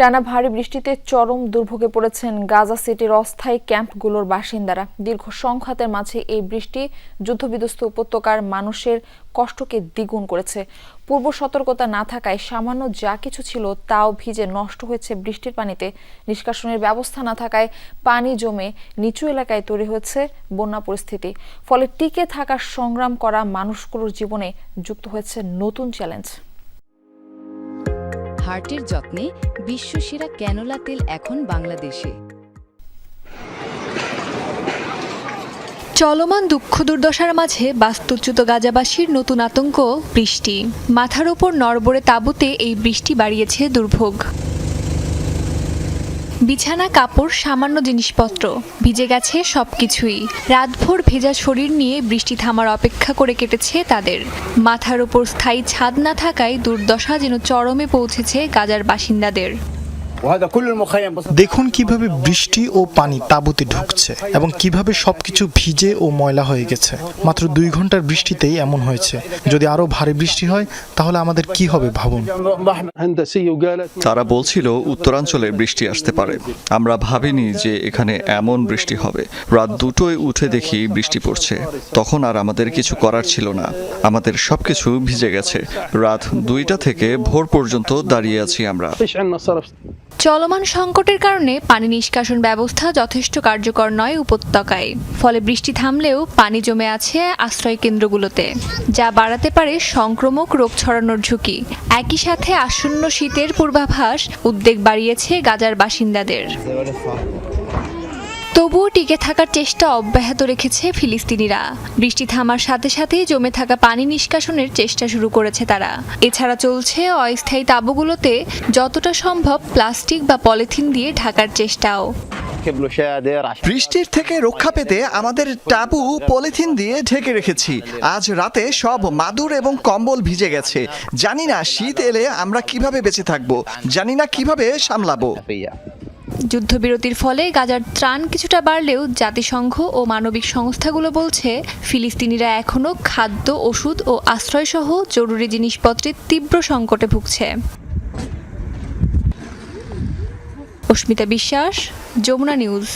টানা ভারী বৃষ্টিতে চরম দুর্ভোগে পড়েছেন গাজা সিটির অস্থায়ী ক্যাম্পগুলোর বাসিন্দারা। দীর্ঘ সংঘাতের মাঝে এই বৃষ্টি যুদ্ধবিধ্বস্ত উপত্যকার মানুষের কষ্টকে দ্বিগুণ করেছে। পূর্ব সতর্কতা না থাকায় সামান্য যা কিছু ছিল তাও ভিজে নষ্ট হয়েছে বৃষ্টির পানিতে। নিষ্কাশনের ব্যবস্থা না থাকায় পানি জমে নিচু এলাকায় তৈরি হয়েছে বন্যা পরিস্থিতি। ফলে টিকে থাকার সংগ্রাম করা মানুষগুলোর জীবনে যুক্ত হয়েছে নতুন চ্যালেঞ্জ। হার্টের যত্নে বিশ্বসেরা ক্যানোলা তেল এখন বাংলাদেশে। চলমান দুঃখ দুর্দশার মাঝে বাস্তুচ্যুত গাজাবাসীর নতুন আতঙ্ক, বৃষ্টি। মাথার ওপর নড়বড়ে তাঁবুতে এই বৃষ্টি বাড়িয়েছে দুর্ভোগ। বিছানা, কাপড়, সামান্য জিনিসপত্র, ভিজে গেছে সবকিছুই। রাতভর ভেজা শরীর নিয়ে বৃষ্টি থামার অপেক্ষা করে কেটেছে তাদের। মাথার ওপর স্থায়ী ছাদ না থাকায় দুর্দশা যেন চরমে পৌঁছেছে গাজার বাসিন্দাদের। দেখুন কীভাবে বৃষ্টি ও পানি তাবুতে ঢুকছে এবং কীভাবে সবকিছু ভিজে ও ময়লা হয়ে গেছে। মাত্র দুই ঘণ্টার বৃষ্টিতেই এমন হয়েছে। যদি আরও ভারী বৃষ্টি হয়, তাহলে আমাদের কি হবে ভাবুন? তারা বলছিল, উত্তরাঞ্চলে বৃষ্টি আসতে পারে। আমরা ভাবিনি যে এখানে এমন বৃষ্টি হবে। রাত দুটোই উঠে দেখি বৃষ্টি পড়ছে। তখন আর আমাদের কিছু করার ছিল না। আমাদের সবকিছু ভিজে গেছে। রাত দুইটা থেকে ভোর পর্যন্ত দাঁড়িয়ে আছি আমরা। চলমান সংকটের কারণে পানি নিষ্কাশন ব্যবস্থা যথেষ্ট কার্যকর নয় উপত্যকায়। ফলে বৃষ্টি থামলেও পানি জমে আছে আশ্রয় কেন্দ্রগুলোতে, যা বাড়াতে পারে সংক্রমক রোগ ছড়ানোর ঝুঁকি। একই সাথে আসন্ন শীতের পূর্বাভাস উদ্বেগ বাড়িয়েছে গাজার বাসিন্দাদের। তবুও টিকে থাকার চেষ্টা অব্যাহত রেখেছে ফিলিস্তিনিরা। বৃষ্টি থামার সাথে সাথেই জমে থাকা পানি নিষ্কাশনের চেষ্টা শুরু করেছে তারা। এছাড়া চলছে অস্থায়ী তাবুগুলোতে যতটা সম্ভব প্লাস্টিক বা পলিথিন দিয়ে ঢাকার চেষ্টাও। বৃষ্টির থেকে রক্ষা পেতে আমাদের টাবু, পলিথিন দিয়ে ঢেকে রেখেছি। আজ রাতে সব মাদুর এবং কম্বল ভিজে গেছে। জানি না শীত এলে আমরা কীভাবে বেঁচে থাকব, জানি না কীভাবে সামলাবো। যুদ্ধবিরতির ফলে গাজার ত্রাণ কিছুটা বাড়লেও জাতিসংঘ ও মানবিক সংস্থাগুলো বলছে, ফিলিস্তিনিরা এখনও খাদ্য, ওষুধ ও আশ্রয়সহ জরুরি জিনিসপত্রের তীব্র সংকটে ভুগছে। অস্মিতা বিশ্বাস, যমুনা নিউজ।